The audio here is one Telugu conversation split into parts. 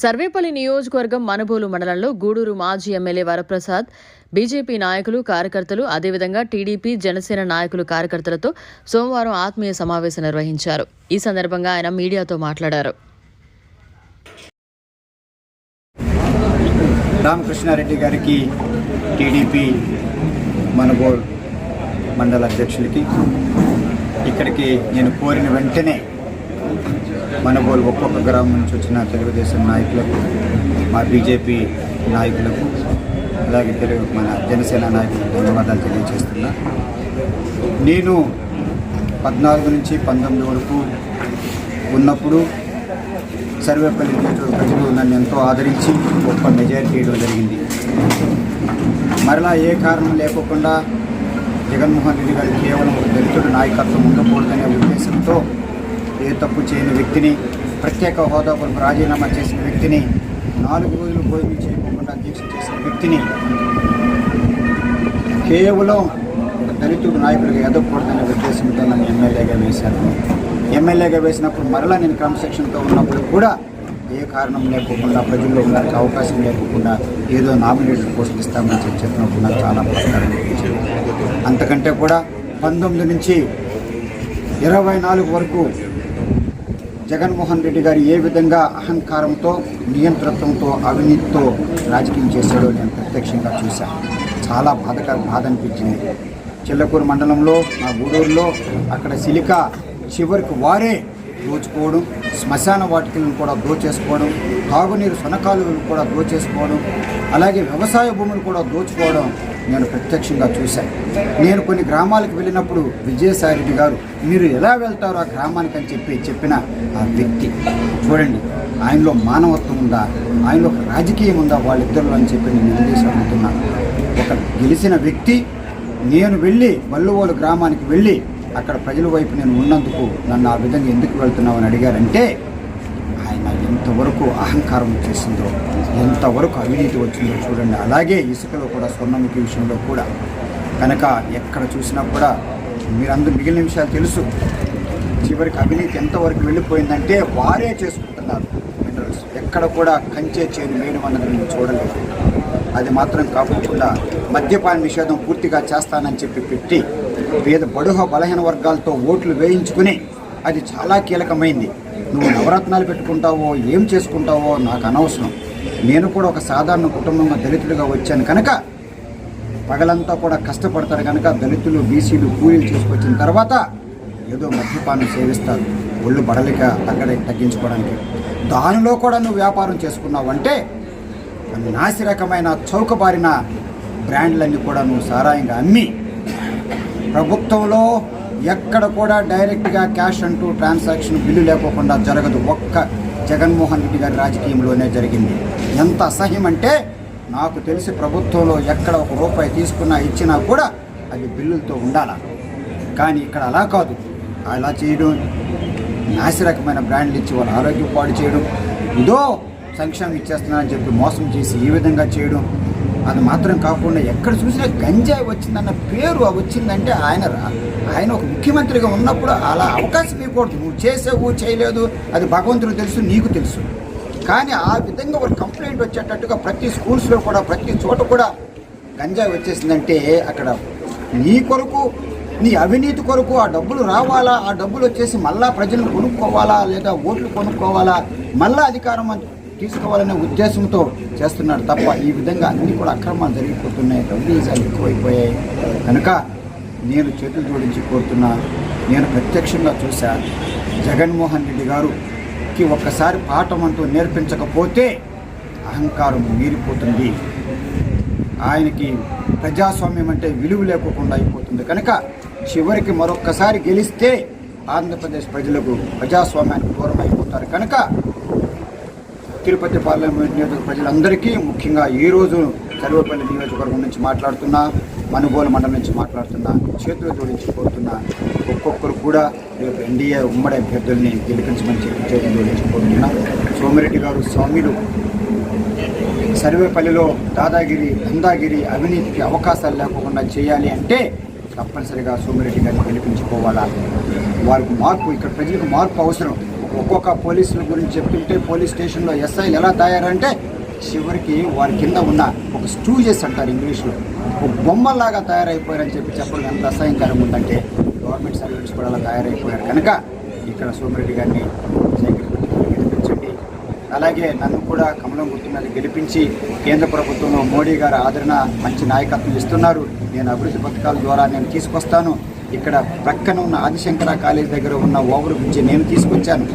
సర్వేపల్లి నియోజకవర్గం మనబోలు మండలంలో గూడూరు మాజీ ఎమ్మెల్యే వరప్రసాద్ బీజేపీ నాయకులు కార్యకర్తలు అదేవిధంగా టీడీపీ జనసేన నాయకులు కార్యకర్తలతో సోమవారం ఆత్మీయ సమావేశం నిర్వహించారు. ఈ సందర్భంగా ఆయన మీడియాతో మాట్లాడారు. రామకృష్ణారెడ్డి గారికి టీడీపీ మనబోల్ మండల అధ్యక్షులకి ఇక్కడికి నేను కోరిన వెంటనే మనబోల్ ఒక్కొక్క గ్రామం నుంచి వచ్చిన తెలుగుదేశం నాయకులకు మా బీజేపీ నాయకులకు అలాగే తెలుగు మన జనసేన నాయకులకు ధన్యవాదాలు తెలియజేస్తున్నా. నేను పద్నాలుగు నుంచి పంతొమ్మిది వరకు ఉన్నప్పుడు సర్వేపల్లి నియోజకవర్గ ప్రజలు నన్ను ఎంతో ఆదరించి గొప్ప మెజారిటీ ఇవ్వడం జరిగింది. మరలా ఏ కారణం లేకోకుండా జగన్మోహన్ రెడ్డి గారు కేవలం ఒక దళితుడు నాయకత్వం ఉండకూడదనే ఉద్దేశంతో ఏ తప్పు చేయని వ్యక్తిని ప్రత్యేక హోదా కొరకు రాజీనామా చేసిన వ్యక్తిని నాలుగు రోజులు భోజనం చేయకుండా దీక్ష చేసిన వ్యక్తిని కేవలం దళితుడు నాయకుడిగా ఎదగకూడదనే ఉద్దేశంతో నన్ను ఎమ్మెల్యేగా వేశాను ఎమ్మెల్యేగా వేసినప్పుడు మరలా నేను క్రమశిక్షణతో ఉన్నప్పుడు కూడా ఏ కారణం లేకోకుండా ప్రజల్లో ఉండడానికి అవకాశం లేకోకుండా ఏదో నామినేషన్ పోస్టులు ఇస్తామని చెప్పి చెప్పినప్పుడు నాకు చాలా బాధకరంగా అంతకంటే కూడా పంతొమ్మిది నుంచి ఇరవై నాలుగు వరకు జగన్మోహన్ రెడ్డి గారు ఏ విధంగా అహంకారంతో నియంత్రణతో అవినీతితో రాజకీయం చేశాడో నేను ప్రత్యక్షంగా చూశాను. చాలా బాధకర బాధ అనిపించింది చిల్లకూరు మండలంలో మా గూడూరులో అక్కడ సిలిక చివరికి వారే దోచుకోవడం శ్మశాన వాటికలను కూడా దోచేసుకోవడం తాగునీరు సొనకాలు కూడా దోచేసుకోవడం అలాగే వ్యవసాయ భూములు కూడా దోచుకోవడం నేను ప్రత్యక్షంగా చూశాను. నేను కొన్ని గ్రామాలకు వెళ్ళినప్పుడు విజయసాయి రెడ్డి గారు మీరు ఎలా వెళ్తారో ఆ గ్రామానికి? అని చెప్పి చెప్పిన ఆ వ్యక్తి చూడండి ఆయనలో మానవత్వం ఉందా? ఆయనలో ఒక రాజకీయం ఉందా? వాళ్ళిద్దరిలో అని చెప్పి నేను నిలదీసి అడుగుతున్నాను. ఒక గెలిచిన వ్యక్తి నేను వెళ్ళి మల్లువోలు గ్రామానికి వెళ్ళి అక్కడ ప్రజల వైపు నేను ఉన్నందుకు నన్ను ఆ విధంగా ఎందుకు వెళ్తున్నావు అని అడిగారంటే ఆయన ఎంతవరకు అహంకారం వచ్చేసిందో ఎంతవరకు అవినీతి వచ్చిందో చూడండి. అలాగే ఇసుకలో కూడా స్వర్ణముఖి విషయంలో కూడా కనుక ఎక్కడ చూసినా కూడా మీరందరూ మిగిలిన విషయాలు తెలుసు. చివరికి అవినీతి ఎంతవరకు వెళ్ళిపోయిందంటే వారే చేసుకుంటున్నారు మినరల్స్ ఎక్కడ కూడా కంచే చేరు వేయడం అన్నది నేను చూడలేదు. అది మాత్రం కాకుండా మద్యపాన నిషేధం పూర్తిగా చేస్తానని చెప్పి పెట్టి పేద బడుహ బలహీన వర్గాలతో ఓట్లు వేయించుకుని అది చాలా కీలకమైంది. నువ్వు నవరత్నాలు పెట్టుకుంటావో ఏం చేసుకుంటావో నాకు అనవసరం. నేను కూడా ఒక సాధారణ కుటుంబంలో దళితుడిగా వచ్చాను కనుక పగలంతా కూడా కష్టపడతారు కనుక దళితులు బీసీలు కూలీలు చేసుకొచ్చిన తర్వాత ఏదో మద్యపానం సేవిస్తారు. ఒళ్ళు బడలిక తగ్గడ తగ్గించుకోవడానికి. దానిలో కూడా నువ్వు వ్యాపారం చేసుకున్నావంటే నాసి రకమైన చౌకబారిన బ్రాండ్లన్నీ కూడా నువ్వు సారాయంగా అమ్మి ప్రభుత్వంలో ఎక్కడ కూడా డైరెక్ట్గా క్యాష్ అంటూ ట్రాన్సాక్షన్ బిల్లు లేకోకుండా జరగదు. ఒక్క జగన్మోహన్ రెడ్డి గారి రాజకీయంలోనే జరిగింది. ఎంత అసహ్యం అంటే నాకు తెలిసి ప్రభుత్వంలో ఎక్కడ ఒక రూపాయి తీసుకున్నా ఇచ్చినా కూడా అది బిల్లులతో ఉండాలా? కానీ ఇక్కడ అలా కాదు. అలా చేయడం నాసిరకమైన బ్రాండ్లు ఇచ్చి వాళ్ళ ఆరోగ్యం పాడు చేయడం ఇదో సంక్షేమం ఇచ్చేస్తున్నారని చెప్పి మోసం చేసి ఈ విధంగా చేయడం అది మాత్రం కాకుండా ఎక్కడ చూసినా గంజాయి వచ్చిందన్న పేరు వచ్చిందంటే ఆయన ఆయన ఒక ముఖ్యమంత్రిగా ఉన్నప్పుడు అలా అవకాశం ఇవ్వకూడదు. నువ్వు చేసావు చేయలేదు అది భగవంతుడు తెలుసు నీకు తెలుసు. కానీ ఆ విధంగా ఒక కంప్లైంట్ వచ్చేటట్టుగా ప్రతి స్కూల్స్లో కూడా ప్రతి చోట కూడా గంజాయి వచ్చేసిందంటే అక్కడ నీ కొరకు నీ అవినీతి కొరకు ఆ డబ్బులు రావాలా? ఆ డబ్బులు వచ్చేసి మళ్ళా ప్రజలను కొనుక్కోవాలా? లేదా ఓట్లు కొనుక్కోవాలా? మళ్ళా అధికారం తీసుకోవాలనే ఉద్దేశంతో చేస్తున్నాడు తప్ప ఈ విధంగా అన్నీ కూడా అక్రమాలు జరిగిపోతున్నాయి. రౌడీజాలు ఎక్కువైపోయాయి. కనుక నేను చేతులు జోడించి కోరుతున్నా నేను ప్రత్యక్షంగా చూశా జగన్మోహన్ రెడ్డి గారుకి ఒక్కసారి పాఠం అంటూ నేర్పించకపోతే అహంకారం మీరిపోతుంది. ఆయనకి ప్రజాస్వామ్యం అంటే విలువ లేకుండా అయిపోతుంది. కనుక చివరికి మరొక్కసారి గెలిస్తే ఆంధ్రప్రదేశ్ ప్రజలకు ప్రజాస్వామ్యానికి దూరం అయిపోతారు. కనుక తిరుపతి పార్లమెంట్ నియోజక ప్రజలందరికీ ముఖ్యంగా ఈరోజు సర్వేపల్లి నియోజకవర్గం నుంచి మాట్లాడుతున్నా మనుగోలు మండలం నుంచి మాట్లాడుతున్నా చేతులు జోడించి కోరుతున్నా ఒక్కొక్కరు కూడా రేపు ఎన్డీఏ ఉమ్మడి అభ్యర్థుల్ని గెలిపించమని చెప్పి చేతులు జోడించి కోరుతున్నా. సోమిరెడ్డి గారు స్వామిలు సర్వేపల్లిలో దాదాగిరి దందాగిరి అవినీతికి అవకాశాలు లేకుండా చేయాలి అంటే తప్పనిసరిగా సోమిరెడ్డి గారిని గెలిపించుకోవాలా? వారికి మార్పు ఇక్కడ ప్రజలకు మార్పు అవసరం. ఒక్కొక్క పోలీసుల గురించి చెప్తుంటే పోలీస్ స్టేషన్లో ఎస్ఐ ఎలా తయారంటే చివరికి వారి కింద ఉన్న ఒక స్టూజెస్ అంటారు ఇంగ్లీష్లో. ఒక బొమ్మలాగా తయారైపోయారని చెప్పి చెప్పడం ఎంత అసహ్యంకరంగా ఉందంటే గవర్నమెంట్ సర్వెంట్స్ కూడా అలా తయారైపోయారు. కనుక ఇక్కడ సోమిరెడ్డి గారిని గెలిపించండి అలాగే నన్ను కూడా కమలం గుర్తున్నది గెలిపించి కేంద్ర ప్రభుత్వంలో మోడీ గారు ఆదరణ మంచి నాయకత్వం ఇస్తున్నారు. నేను అభివృద్ధి పథకాల ద్వారా నేను తీసుకొస్తాను. ఇక్కడ ప్రక్కన ఉన్న ఆదిశంకర కాలేజ్ దగ్గర ఉన్న ఓవర్ బ్రిడ్జ్ నేను తీసుకొచ్చాను.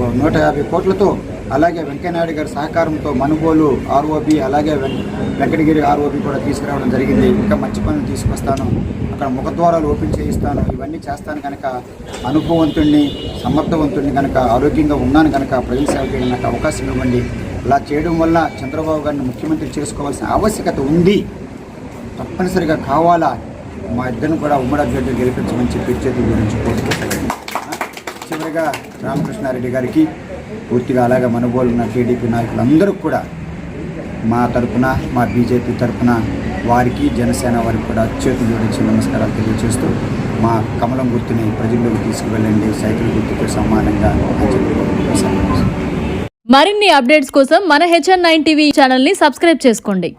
ఓ నూట యాభై కోట్లతో అలాగే వెంకయ్యనాయుడు గారి సహకారంతో మనుగోలు ఆర్ఓబి అలాగే వెం- వెంకటగిరి ఆర్ఓబి కూడా తీసుకురావడం జరిగింది. ఇంకా మంచి పనులు తీసుకొస్తాను. అక్కడ ముఖద్వారాలు ఓపెన్ చేయిస్తాను. ఇవన్నీ చేస్తాను కనుక అనుభవవంతుణ్ణి సమర్థవంతుడిని కనుక ఆరోగ్యంగా ఉన్నాను కనుక ప్రజల సేవ చేయడం నాకు అవకాశం ఇవ్వండి. అలా చేయడం వల్ల చంద్రబాబు గారిని ముఖ్యమంత్రి చేసుకోవాల్సిన ఆవశ్యకత ఉంది. తప్పనిసరిగా కావాలా? మా ఇద్దరిని కూడా ఉమ్మడి అభ్యర్థులు గెలిపించమని చెప్పి చేతుల గురించి కోరుకుంటున్నాను చివరిగా రామకృష్ణారెడ్డి గారికి పూర్తిగా అలాగే మనబోలు ఉన్న టీడీపీ నాయకులందరూ కూడా మా తరపున మా బీజేపీ తరపున వారికి జనసేన వారికి కూడా చేతులు జోడించి నమస్కారాలు తెలియజేస్తూ మా కమలం గుర్తుని ప్రజల్లోకి తీసుకువెళ్ళండి. సైకిల్ గుర్తుకు సమానంగా మరిన్ని అప్డేట్స్ కోసం మన హెచ్ఎన్ నైన్ టీవీ ఛానల్ని సబ్స్క్రైబ్ చేసుకోండి.